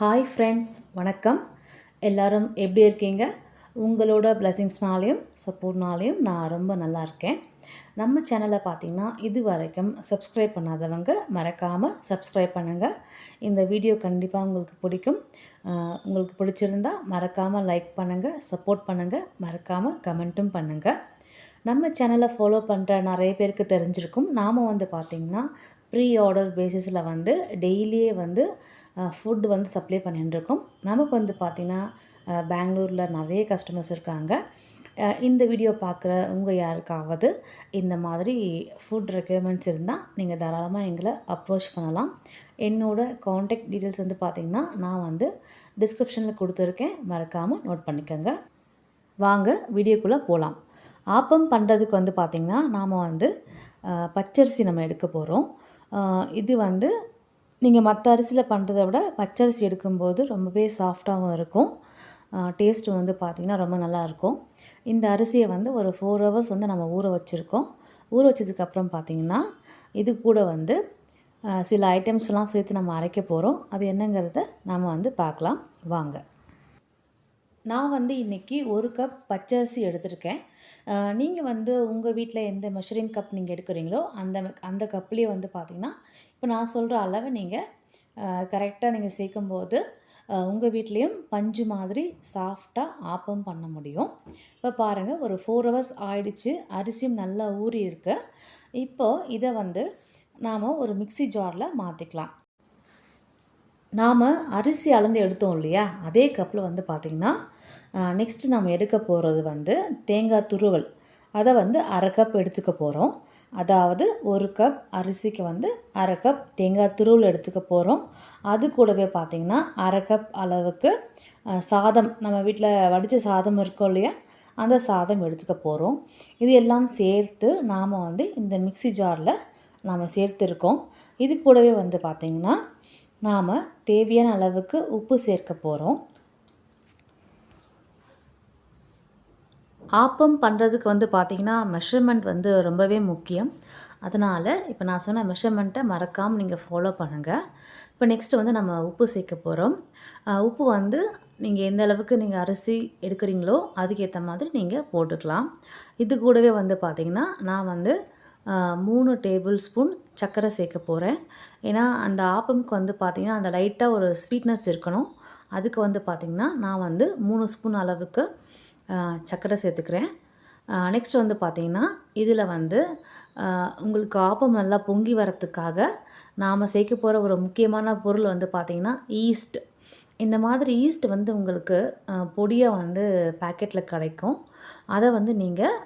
Hi friends வணக்கம். எல்லாரும் எப்படி இருக்கீங்க? உங்களோட பிளெஸிங்ஸ்னாலையும் சப்போர்ட்னாலையும் நான் ரொம்ப நல்லா இருக்கேன். நம்ம சேனலை பார்த்தீங்கன்னா இது வரைக்கும் சப்ஸ்கிரைப் பண்ணாதவங்க மறக்காமல் சப்ஸ்கிரைப் பண்ணுங்கள் இந்த வீடியோ கண்டிப்பாக உங்களுக்கு பிடிக்கும். உங்களுக்கு பிடிச்சிருந்தா மறக்காமல் லைக் பண்ணுங்கள் சப்போர்ட் பண்ணுங்கள் மறக்காமல் கமெண்ட்டும் பண்ணுங்கள் நம்ம சேனலை ஃபாலோ பண்ணுற நிறைய பேருக்கு தெரிஞ்சிருக்கும். நாம் வந்து பார்த்திங்கன்னா ப்ரீ ஆர்டர் பேசிஸில் வந்து டெய்லியே வந்து ஃபுட் வந்து சப்ளை பண்ணிட்டுருக்கோம். நமக்கு வந்து பார்த்திங்கன்னா பெங்களூரில் நிறைய கஸ்டமர்ஸ் இருக்காங்க. இந்த வீடியோ பார்க்குற உங்கள் யாருக்காவது இந்த மாதிரி ஃபுட் ரெக்குயர்மெண்ட்ஸ் இருந்தால் நீங்கள் தாராளமாக எங்களை அப்ரோச் பண்ணலாம். என்னோடய காண்டாக்ட் டீட்டெயில்ஸ் வந்து பார்த்திங்கன்னா நான் வந்து டிஸ்கிரிப்ஷனில் கொடுத்துருக்கேன். மறக்காமல் நோட் பண்ணிக்கோங்க. வாங்க வீடியோக்குள்ளே போகலாம். ஆப்பம் பண்ணுறதுக்கு வந்து பார்த்திங்கன்னா நாம் வந்து பச்சரிசி நம்ம எடுக்க போகிறோம். இது வந்து நீங்கள் மற்ற அரிசியில் பண்ணுறத விட பச்சரிசி எடுக்கும்போது ரொம்பவே சாஃப்டாகவும் இருக்கும். டேஸ்ட்டு வந்து பார்த்திங்கன்னா ரொம்ப நல்லா இருக்கும். இந்த அரிசியை வந்து ஒரு ஃபோர் ஹவர்ஸ் வந்து நம்ம ஊற வச்சுருக்கோம். ஊற வச்சதுக்கப்புறம் பார்த்திங்கன்னா இது கூட வந்து சில ஐட்டம்ஸ்லாம் சேர்த்து நம்ம அரைக்க போகிறோம் அது என்னங்கிறத நம்ம வந்து பார்க்கலாம் வாங்க. நான் வந்து இன்றைக்கி ஒரு கப் பச்சரிசி எடுத்திருக்கேன். நீங்கள் வந்து உங்கள் வீட்டில் எந்த மெஷரிங் கப் நீங்கள் எடுக்கிறீங்களோ அந்த அந்த கப்லேயே வந்து பார்த்தீங்கன்னா இப்போ நான் சொல்கிற அளவு நீங்கள் கரெக்டாக நீங்கள் சேர்க்கும்போது உங்கள் வீட்லேயும் பஞ்சு மாதிரி சாஃப்டாக ஆப்பம் பண்ண முடியும். இப்போ பாருங்கள் ஒரு ஃபோர் ஹவர்ஸ் ஆயிடுச்சு அரிசியும் நல்லா ஊறி இருக்கு இப்போ இதை வந்து நாம் ஒரு மிக்ஸி ஜாரில் மாற்றிக்கலாம் நாம் அரிசி அளந்து எடுத்தோம் இல்லையா? அதே கப்பில் வந்து பார்த்திங்கன்னா நெக்ஸ்ட்டு நாம் எடுக்க போகிறது வந்து தேங்காய் துருவல். அதை வந்து அரை கப் எடுத்துக்க போகிறோம் அதாவது ஒரு கப் அரிசிக்கு வந்து அரை கப் தேங்காய் துருவல் எடுத்துக்க போகிறோம் அது கூடவே பார்த்திங்கன்னா அரை கப் அளவுக்கு சாதம் நம்ம வீட்டில் வடித்த சாதம் இருக்கோம் இல்லையா? அந்த சாதம் எடுத்துக்க போகிறோம் இது எல்லாம் சேர்த்து நாம் வந்து இந்த மிக்ஸி ஜாரில் நாம் சேர்த்துருக்கோம். இது கூடவே வந்து பார்த்திங்கன்னா நாம் தேவையான அளவுக்கு உப்பு சேர்க்க போகிறோம் ஆப்பம் பண்ணுறதுக்கு வந்து பார்த்திங்கன்னா மெஷர்மெண்ட் வந்து ரொம்பவே முக்கியம். அதனால் இப்போ நான் சொன்ன மெஷர்மெண்ட்டை மறக்காமல் நீங்கள் ஃபாலோ பண்ணுங்கள் இப்போ நெக்ஸ்ட்டு வந்து நம்ம உப்பு சேர்க்க போகிறோம் உப்பு வந்து நீங்கள் எந்த அளவுக்கு நீங்கள் அரிசி எடுக்கிறீங்களோ அதுக்கேற்ற மாதிரி நீங்கள் போட்டுக்கலாம். இது கூடவே வந்து பார்த்திங்கன்னா நான் வந்து மூணு டேபிள் ஸ்பூன் சர்க்கரை சேர்க்க போகிறேன் ஏன்னா அந்த ஆப்பமுக்கு வந்து பார்த்திங்கன்னா அந்த லைட்டாக ஒரு ஸ்வீட்னஸ் இருக்கணும். அதுக்கு வந்து பார்த்திங்கன்னா நான் வந்து மூணு ஸ்பூன் அளவுக்கு சர்க்கரை சேர்த்துக்கிறேன். நெக்ஸ்ட் வந்து பார்த்திங்கன்னா இதில் வந்து உங்களுக்கு ஆப்பம் நல்லா பொங்கி வரத்துக்காக நாம் சேர்க்க போகிற ஒரு முக்கியமான பொருள் வந்து பார்த்திங்கன்னா ஈஸ்ட் இந்த மாதிரி ஈஸ்ட் வந்து உங்களுக்கு பொடியாக வந்து பேக்கெட்டில் கிடைக்கும். அதை வந்து நீங்கள்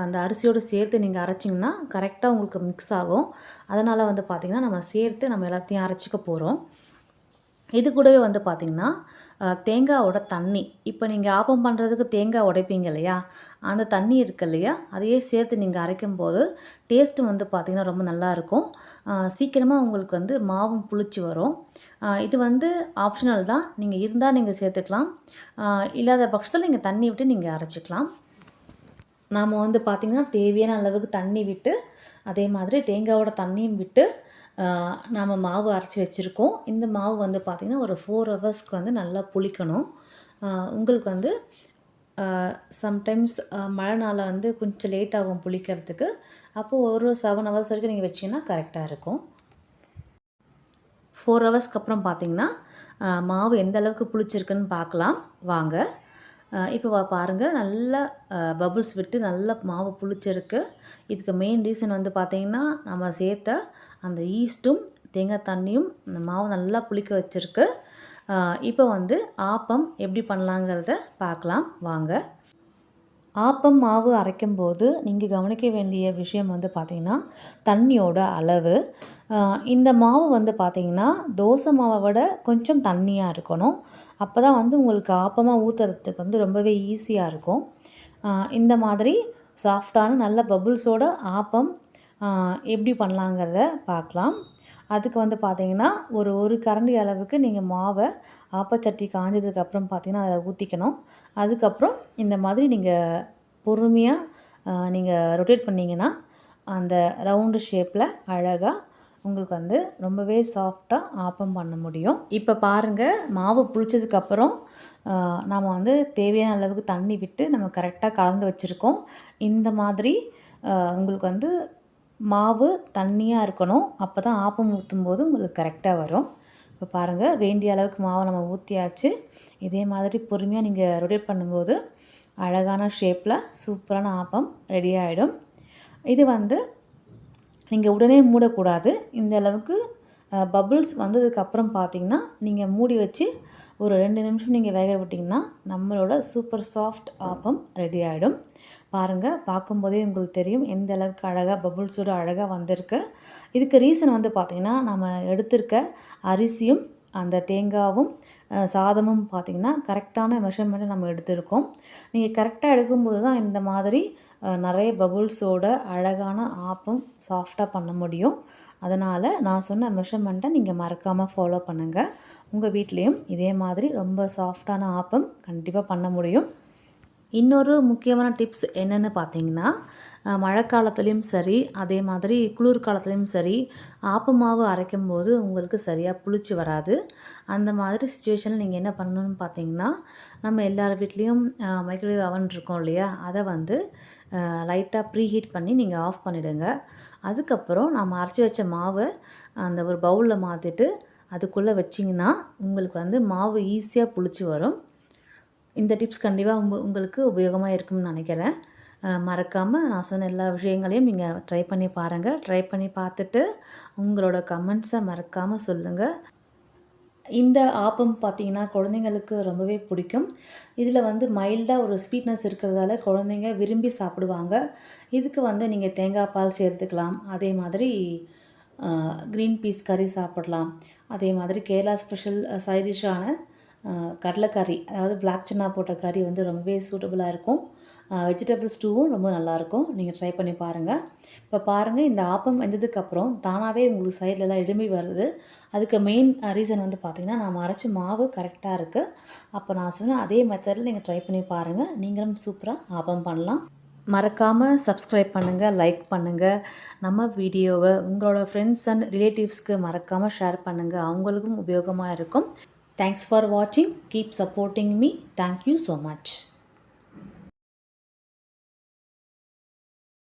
அந்த அரிசியோடு சேர்த்து நீங்கள் அரைச்சிங்கன்னா கரெக்டாக உங்களுக்கு மிக்ஸ் ஆகும். அதனால் வந்து பார்த்திங்கன்னா நம்ம சேர்த்து நம்ம எல்லாத்தையும் அரைச்சிக்க போகிறோம் இது கூடவே வந்து பார்த்திங்கன்னா அஹ், தேங்காயோட தண்ணி. இப்போ நீங்கள் ஆப்பம் பண்ணுறதுக்கு தேங்காய் உடைப்பீங்க இல்லையா? அந்த தண்ணி இருக்கு இல்லையா? அதையே சேர்த்து நீங்கள் அரைக்கும் போது டேஸ்ட்டு வந்து பார்த்திங்கன்னா ரொம்ப நல்லாயிருக்கும் சீக்கிரமாக உங்களுக்கு வந்து மாவும் புளிச்சு வரும். இது வந்து ஆப்ஷனல் தான். நீங்கள் இருந்தால் நீங்கள் சேர்த்துக்கலாம். இல்லாத பட்சத்தில் நீங்கள் தண்ணி விட்டு நீங்கள் அரைச்சிக்கலாம். நாம் வந்து பார்த்திங்கன்னா தேவையான அளவுக்கு தண்ணி விட்டு அதே மாதிரி தேங்காவோட தண்ணியும் விட்டு நாம் மாவு அரைச்சி வச்சுருக்கோம். இந்த மாவு வந்து பார்த்திங்கன்னா ஒரு ஃபோர் ஹவர்ஸ்க்கு வந்து நல்லா புளிக்கணும். உங்களுக்கு வந்து சம்டைம்ஸ் மழை நாளில் வந்து கொஞ்சம் லேட் ஆகும் புளிக்கிறதுக்கு. அப்போது ஒரு செவன் ஹவர்ஸ் வரைக்கும் நீங்கள் வச்சிங்கன்னா கரெக்டாக இருக்கும். ஃபோர் ஹவர்ஸ்க்கு அப்புறம் பார்த்திங்கன்னா மாவு எந்த அளவுக்கு புளிச்சிருக்குன்னு பார்க்கலாம் வாங்க. இப்போ பாருங்கள் நல்லா பபுள்ஸ் விட்டு நல்லா மாவு புளிச்சிருக்கு. இதுக்கு மெயின் ரீசன் வந்து பார்த்திங்கன்னா நம்ம சேர்த்த அந்த ஈஸ்ட்டும் தேங்காய் தண்ணியும் இந்த மாவு நல்லா புளிக்க வச்சுருக்கு. இப்போ வந்து ஆப்பம் எப்படி பண்ணலாங்கிறத பார்க்கலாம் வாங்க. ஆப்பம் மாவு அரைக்கும்போது நீங்கள் கவனிக்க வேண்டிய விஷயம் வந்து பார்த்திங்கன்னா தண்ணியோட அளவு. இந்த மாவு வந்து பார்த்திங்கன்னா தோசை மாவை விட கொஞ்சம் தண்ணியாக இருக்கணும். அப்போ தான் வந்து உங்களுக்கு ஆப்பமாக ஊற்றுறதுக்கு வந்து ரொம்பவே ஈஸியாக இருக்கும். இந்த மாதிரி சாஃப்டான நல்ல பபுள்ஸோட ஆப்பம் எப்படி பண்ணலாங்கிறத பார்க்கலாம். அதுக்கு வந்து பார்த்திங்கன்னா ஒரு ஒரு கரண்டி அளவுக்கு நீங்கள் மாவை ஆப்பச்சட்டி காஞ்சதுக்கப்புறம் பார்த்தீங்கன்னா அதை ஊற்றிக்கணும் அதுக்கப்புறம் இந்த மாதிரி நீங்கள் பொறுமையாக நீங்கள் ரொட்டேட் பண்ணிங்கன்னா அந்த ரவுண்டு ஷேப்பில் அழகாக உங்களுக்கு வந்து ரொம்பவே சாஃப்டாக ஆப்பம் பண்ண முடியும். இப்போ பாருங்கள் மாவு புளிச்சதுக்கப்புறம் நாம் வந்து தேவையான அளவுக்கு தண்ணி விட்டு நம்ம கரெக்டாக கலந்து வச்சுருக்கோம். இந்த மாதிரி உங்களுக்கு வந்து மாவு தண்ணியாக இருக்கணும். அப்போ தான் ஆப்பம் ஊற்றும் போது உங்களுக்கு கரெக்டாக வரும். இப்போ பாருங்கள் வேண்டிய அளவுக்கு மாவை நம்ம ஊற்றியாச்சு இதே மாதிரி பொறுமையாக நீங்கள் ரொட்டேட் பண்ணும்போது அழகான ஷேப்பில் சூப்பரான ஆப்பம் ரெடி ஆகிடும் இது வந்து நீங்கள் உடனே மூடக்கூடாது. இந்த அளவுக்கு பபுள்ஸ் வந்ததுக்கப்புறம் பார்த்தீங்கன்னா நீங்கள் மூடி வச்சு ஒரு ரெண்டு நிமிஷம் நீங்கள் வேக விட்டிங்கன்னா நம்மளோட சூப்பர் சாஃப்ட் ஆப்பம் ரெடி ஆகிடும் பாருங்கள் பார்க்கும்போதே உங்களுக்கு தெரியும் எந்த அளவுக்கு அழகாக பபுள்ஸோட அழகாக வந்திருக்கு. இதுக்கு ரீசன் வந்து பார்த்திங்கன்னா நம்ம எடுத்திருக்க அரிசியும் அந்த தேங்காவும் சாதமும் பார்த்திங்கன்னா கரெக்டான மெஷர்மெண்ட்டை நம்ம எடுத்திருக்கோம். நீங்கள் கரெக்டாக எடுக்கும்போது தான் இந்த மாதிரி நிறைய பபுள்ஸோட அழகான ஆப்பம் சாஃப்டாக பண்ண முடியும். அதனால் நான் சொன்ன மெஷர்மெண்ட்டை நீங்கள் மறக்காமல் ஃபாலோ பண்ணுங்கள் உங்கள் வீட்லேயும் இதே மாதிரி ரொம்ப சாஃப்டான ஆப்பம் கண்டிப்பாக பண்ண முடியும். இன்னொரு முக்கியமான டிப்ஸ் என்னென்னு பார்த்தீங்கன்னா மழை காலத்துலேயும் சரி அதே மாதிரி குளிர் காலத்துலேயும் சரி ஆப்பு மாவு அரைக்கும் போது உங்களுக்கு சரியாக புளிச்சு வராது. அந்த மாதிரி சுச்சுவேஷனில் நீங்கள் என்ன பண்ணணும்னு பார்த்தீங்கன்னா நம்ம எல்லார் வீட்லேயும் மைக்ரோவேவ் அவன் இருக்கோம் இல்லையா? அதை வந்து லைட்டாக ப்ரீ ஹீட் பண்ணி நீங்கள் ஆஃப் பண்ணிவிடுங்க அதுக்கப்புறம் நம்ம அரைச்சி வச்ச மாவை அந்த ஒரு பவுலில் மாற்றிட்டு அதுக்குள்ளே வச்சிங்கன்னா உங்களுக்கு வந்து மாவு ஈஸியாக புளிச்சு வரும். இந்த டிப்ஸ் கண்டிப்பாக உங்க உங்களுக்கு உபயோகமாக இருக்கும்னு நினைக்கிறேன். மறக்காமல் நான் சொன்ன எல்லா விஷயங்களையும் நீங்கள் ட்ரை பண்ணி பாருங்கள் ட்ரை பண்ணி பார்த்துட்டு உங்களோட கமெண்ட்ஸை மறக்காமல் சொல்லுங்கள் இந்த ஆப்பம் பார்த்திங்கன்னா குழந்தைங்களுக்கு ரொம்பவே பிடிக்கும். இதில் வந்து மைல்டாக ஒரு ஸ்வீட்னஸ் இருக்கிறதால குழந்தைங்க விரும்பி சாப்பிடுவாங்க. இதுக்கு வந்து நீங்கள் தேங்காய் பால் சேர்த்துக்கலாம். அதே மாதிரி க்ரீன் பீஸ் கறி சாப்பிடலாம். அதே மாதிரி கேரளா ஸ்பெஷல் சைடிஷான கடலைக்கறி அதாவது பிளாக் சன்னா போட்ட கறி வந்து ரொம்பவே சூட்டபுளாக இருக்கும். வெஜிடபிள் ஸ்டூவும் ரொம்ப நல்லாயிருக்கும். நீங்கள் ட்ரை பண்ணி பாருங்கள் இப்போ பாருங்கள் இந்த ஆப்பம் வெந்ததுக்கப்புறம் தானாகவே உங்களுக்கு சைட்லலாம் எழும்பி வருது. அதுக்கு மெயின் ரீசன் வந்து பார்த்திங்கன்னா நான் மறைச்சி மாவு கரெக்டாக இருக்குது அப்போ நான் சொன்ன அதே மெத்தடில் நீங்கள் ட்ரை பண்ணி பாருங்கள் நீங்களும் சூப்பராக ஆப்பம் பண்ணலாம். மறக்காமல் சப்ஸ்கிரைப் பண்ணுங்கள் லைக் பண்ணுங்கள் நம்ம வீடியோவை உங்களோட ஃப்ரெண்ட்ஸ் அண்ட் ரிலேட்டிவ்ஸ்க்கு மறக்காமல் ஷேர் பண்ணுங்கள் அவங்களுக்கும் உபயோகமாக இருக்கும். தேங்க்ஸ் ஃபார் வாட்சிங் keep supporting me thank you so much